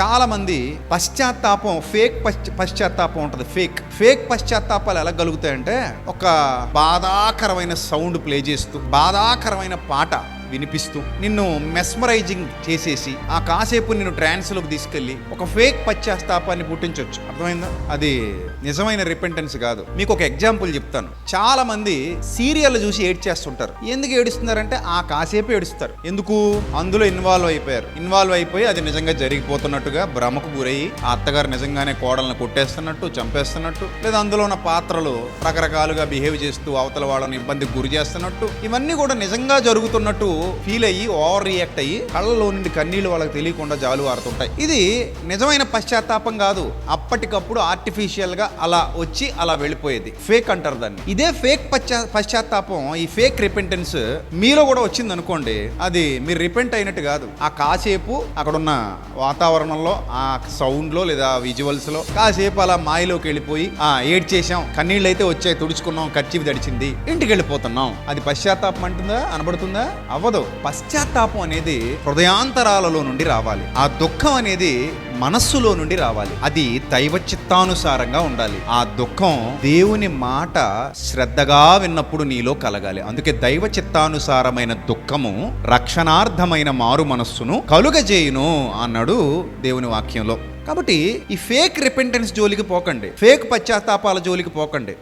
చాలామంది పశ్చాత్తాపం ఫేక్ పశ్చాత్తాపం ఉంటుంది. ఫేక్. ఫేక్ పశ్చాత్తాపాలు ఎలా కలుగుతాయంటే ఒక బాధాకరమైన సౌండ్ ప్లే చేస్తూ బాధాకరమైన పాట. వినిపిస్తూ నిన్ను మెస్మరైజింగ్ చేసేసి ఆ కాసేపు నిన్ను ట్రాన్స్లోకి తీసుకెళ్ళి ఒక ఫేక్ పశ్చాత్తాపాన్ని పుట్టించవచ్చు అర్థమైందా? అది నిజమైన రిపెంటెన్స్ కాదు. మీకు ఒక ఎగ్జాంపుల్ చెప్తాను. చాలా మంది సీరియల్ చూసి ఏడ్చేస్తుంటారు. ఎందుకు ఏడుస్తున్నారంటే ఆ కాసేపు ఏడుస్తారు. ఎందుకు? అందులో ఇన్వాల్వ్ అయిపోయారు. ఇన్వాల్వ్ అయిపోయి అది నిజంగా జరిగిపోతున్నట్టుగా భ్రమకు గురయ్యి ఆ అత్తగారు నిజంగానే కోడలను కొట్టేస్తున్నట్టు చంపేస్తున్నట్టు లేదా అందులో ఉన్న పాత్రలు రకరకాలుగా బిహేవ్ చేస్తూ అవతల వాళ్ళని ఇబ్బందికి గురి చేస్తున్నట్టు ఇవన్నీ కూడా నిజంగా జరుగుతున్నట్టు ఫీల్ అయ్యి ఓవర్ రియాక్ట్ అయ్యి కళ్ళలో నుండి కన్నీళ్ళు వాళ్ళకి తెలియకుండా జాలు వారుతుంటాయి ఇది నిజమైన పశ్చాత్తాపం కాదు. అప్పటికప్పుడు ఆర్టిఫిషియల్గా అలా వచ్చి అలా వెళ్ళిపోయేది. ఫేక్ అంటారు దాన్ని. ఇదే ఫేక్ పశ్చాత్తాపం ఈ ఫేక్ రిపెంటెన్స్ మీలో కూడా వచ్చింది అనుకోండి అది మీరు రిపెంట్ అయినట్టు కాదు. ఆ కాసేపు అక్కడున్న వాతావరణంలో ఆ సౌండ్లో లేదా విజువల్స్లో కాసేపు అలా మాయలోకి వెళ్ళిపోయి ఆ ఏడ్ చేసాం కన్నీళ్ళు అయితే వచ్చాయి తుడుచుకున్నాం ఖర్చు దడిచింది ఇంటికి వెళ్ళిపోతున్నాం. అది పశ్చాత్తాపం అంటుందా? అనబడుతుందా? అవ్వదు. పశ్చాత్తాపం అనేది హృదయాంతరాలలో నుండి రావాలి. ఆ దుఃఖం అనేది మనస్సులో నుండి రావాలి. అది దైవ చిత్తానుసారంగా ఉండాలి. ఆ దుఃఖం దేవుని మాట శ్రద్ధగా విన్నప్పుడు నీలో కలగాలి. అందుకే దైవ చిత్తానుసారమైన దుఃఖము రక్షణార్థమైన మారు మనస్సును కలుగజేయును అన్నాడు దేవుని వాక్యంలో. కాబట్టి ఈ ఫేక్ రిపెంటెన్స్ జోలికి పోకండి. ఫేక్ పశ్చాత్తాపాల జోలికి పోకండి.